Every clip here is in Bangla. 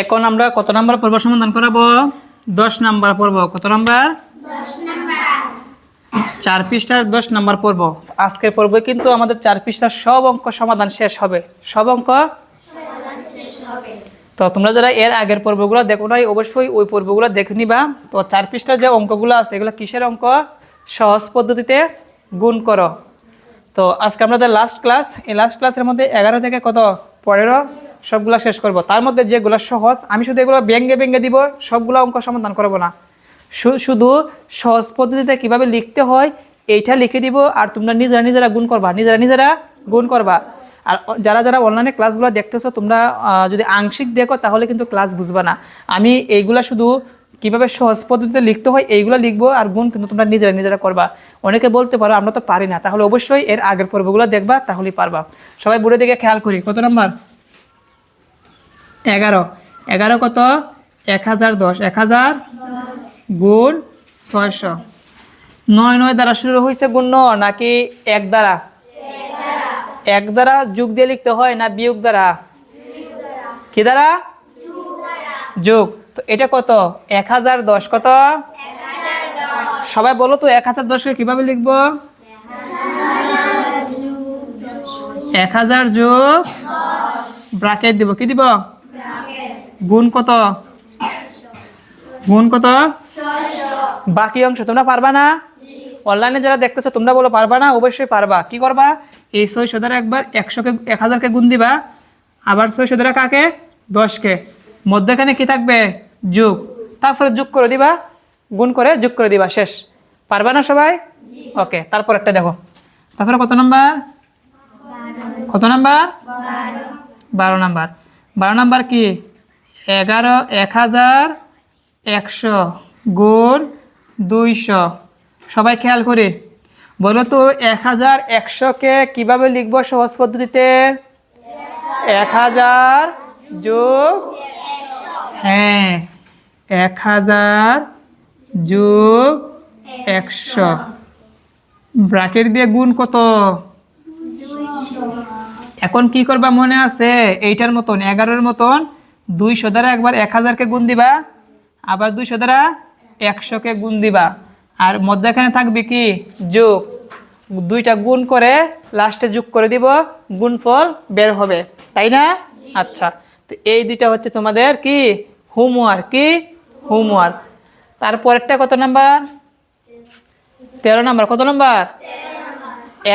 এখন আমরা কত নাম্বার পর্ব সমাধান করাবো? দশ নাম্বার পর্ব, কত নাম্বার? চার পৃষ্ঠার দশ নাম্বার পর্ব। আজকের পর্বে কিন্তু আমাদের চার পৃষ্ঠার সব অঙ্ক সমাধান শেষ হবে। সব অঙ্ক? তো তোমরা যারা এর আগের পর্বগুলো দেখো নাই, অবশ্যই ওই পর্বগুলো দেখে নিবা। তো চার পৃষ্ঠার যে অঙ্কগুলো আছে, এগুলো কিসের অঙ্ক? সহজ পদ্ধতিতে গুণ করো। তো আজকে আমাদের লাস্ট ক্লাস এই লাস্ট ক্লাসের মধ্যে এগারো থেকে কত? পনেরো। সবগুলো শেষ করব। তার মধ্যে যেগুলো সহজ, আমি শুধু এগুলো ব্যঙ্গে ব্যঙ্গে দিব, সবগুলো অঙ্ক সমাধান করব না। শুধু সহজ পদ্ধতিতে কীভাবে লিখতে হয়, এইটা লিখে দিব আর তোমরা নিজেরা নিজেরা গুণ করবা, নিজেরা নিজেরা গুণ করবা। আর যারা যারা অনলাইনে ক্লাসগুলো দেখতেছো, তোমরা যদি আংশিক দেখো, তাহলে কিন্তু ক্লাস বুঝবা না। আমি এইগুলা শুধু কীভাবে সহজ পদ্ধতিতে লিখতে হয়, এইগুলো লিখব আর গুণ কিন্তু তোমরা নিজেরা নিজেরা করবা। অনেকে বলতে পারো, আমরা তো পারি না, তাহলে অবশ্যই এর আগের পর্বগুলো দেখবা, তাহলেই পারবা। সবাই বুড়ে দিকে খেয়াল করি, কত নম্বর? এগারো। এগারো কত? এক হাজার দশ। এক হাজার গুণ ছয়শো। নয় নয় দ্বারা শুরু হয়েছে গুণ নাকি এক দ্বারা? এক দ্বারা যোগ দিয়ে লিখতে হয় না বিয়োগ দ্বারা? কি দ্বারা? যোগ। তো এটা কত? এক হাজার দশ। কত? সবাই বলো তো এক হাজার দশকে কীভাবে লিখব? এক হাজার যোগ। ব্রাকেট দিব। কি দিব? গুণ কত? গুণ কত? বাকি অংশ, তোমরা পারবা না? অনলাইনে যারা দেখতেছো, তোমরা বলো, পারবা না? অবশ্যই পারবা। কি করবা? এই ছয়শো দ্বারা একবার একশোকে, এক হাজারকে গুণ দিবা। আবার ছয়শো দ্বারা কাকে? দশকে। মধ্যখানে কি থাকবে? যোগ। তারপরে যোগ করে দিবা। গুণ করে যোগ করে দিবা। শেষ। পারবা না সবাই? ওকে, তারপর একটা দেখো। তারপরে কত নাম্বার? কত নাম্বার? বারো নাম্বার। বারো নাম্বার কি? এগারো, এক হাজার একশো গুণ দুইশো। সবাই খেয়াল করি। বলো তো, এক হাজার একশোকে কীভাবে লিখব সহজ পদ্ধতিতে? এক হাজার যোগ হ্যাঁ এক হাজার যোগ একশো। ব্রাকেট দিয়ে গুণ কত? এখন কি করবা মনে আছে? এইটার মতন, এগারোর মতন দুইশো দ্বারা একবার এক হাজারকে গুণ দিবা আবার দুইশো দ্বারা একশোকে গুণ দিবা। আর মধ্যখানে থাকবে কি? যোগ। দুইটা গুণ করে লাস্টে যোগ করে দিব গুণফল বের হবে। তাই না? আচ্ছা। তো এই দুইটা হচ্ছে তোমাদের কি? হোমওয়ার্ক কি? হোমওয়ার্ক তারপরেরটা কত নাম্বার? তেরো নাম্বার। কত নাম্বার?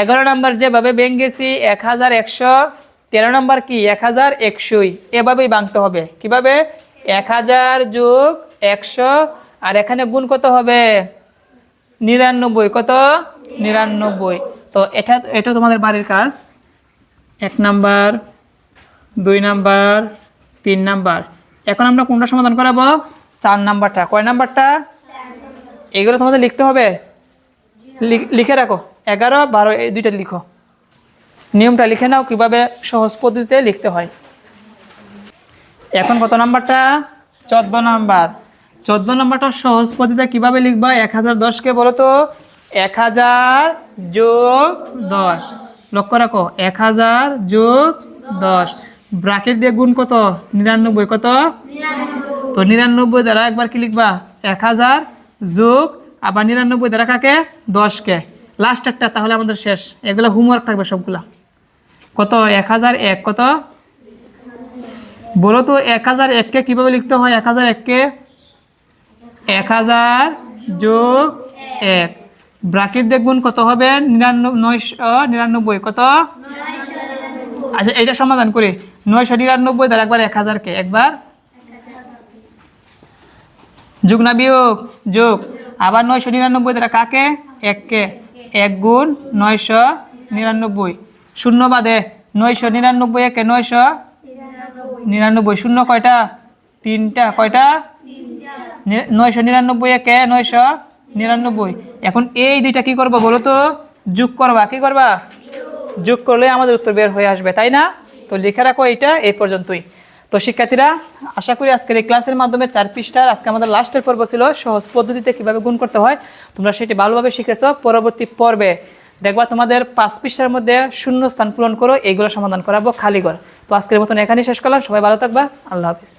এগারো নাম্বার যেভাবে ভেঙ্গেছি এক হাজার একশো তেরো নাম্বার কি? এক হাজার একশোই। এভাবেই বাঁধতে হবে। কীভাবে? এক হাজার যোগ একশো, আর এখানে গুণ কত হবে? নিরানব্বই। কত? নিরানব্বই। তো এটা এটা তোমাদের বাড়ির কাজ। এক নাম্বার, দুই নাম্বার, তিন নাম্বার। এখন আমরা কোনটা সমাধান করাবো? চার নাম্বারটা। কয় নাম্বারটা? এগুলো তোমাদের লিখতে হবে? লিখ- রাখো। এগারো, বারো, এই দুইটা লিখো। নিয়মটা লিখে নাও, কীভাবে সহজ পদ্ধতিতে লিখতে হয়। এখন কত নাম্বারটা? চোদ্দ নাম্বার। চোদ্দ নাম্বারটা সহজ পদ্ধতিতে কীভাবে লিখবা? এক হাজার দশকে বলো তো? এক হাজার যোগ দশ। লক্ষ্য রাখো, এক হাজার যোগ দশ। ব্রাকেট দিয়ে গুণ কত? নিরানব্বই। কত? তো নিরানব্বই দ্বারা একবার কি লিখবা? এক হাজার যোগ, আবার নিরানব্বই দ্বারা কাকে? দশকে লাস্ট একটা, তাহলে আমাদের শেষ। এগুলো হোমওয়ার্ক থাকবে সবগুলা। কত? এক হাজার এক, কত? বলো তো, এক হাজার এককে কীভাবে লিখতে হয়? এক হাজার এককে এক হাজার যোগ এক। ব্রাকেট দেখুন, কত হবে? নিরানব্বই নিরানব্বই, কত? আচ্ছা এটা সমাধান করি। নয়শো নিরানব্বই দ্বারা একবার এক হাজারকে একবার। যোগ না বিয়োগ? যোগ। আবার নয়শো নিরানব্বই দ্বারা কাকে? এককে এক গুণ নয়শো নিরানব্বই। শূন্য বাদে নয়শো নিরানব্বই একে নয়শো নিরানব্বই। শূন্য কয়টা? তিনটা। কয়টা? নয়শো নিরানব্বই একে নয়শো নিরানব্বই। এখন এই দুইটা কি করব বলো তো? যোগ করবা। কি করবা? যোগ করলে আমাদের উত্তর বের হয়ে আসবে, তাই না? তো লিখে রাখো এইটা, এই পর্যন্তই। তো শিক্ষার্থীরা, আশা করি আজকের এই ক্লাসের মাধ্যমে চার পৃষ্ঠার আজকে আমাদের লাস্টের পর্ব ছিল, সহজ পদ্ধতিতে কীভাবে গুণ করতে হয়, তোমরা সেটি ভালোভাবে শিখেছো। পরবর্তী পর্বে দেখবা তোমাদের পাঁচ পৃষ্ঠার মধ্যে শূন্য স্থান পূরণ করো এইগুলো সমাধান করাবো, খালি ঘর। তো আজকের মতন এখানেই শেষ করলাম, সবাই ভালো থাকবা, আল্লাহ হাফিজ।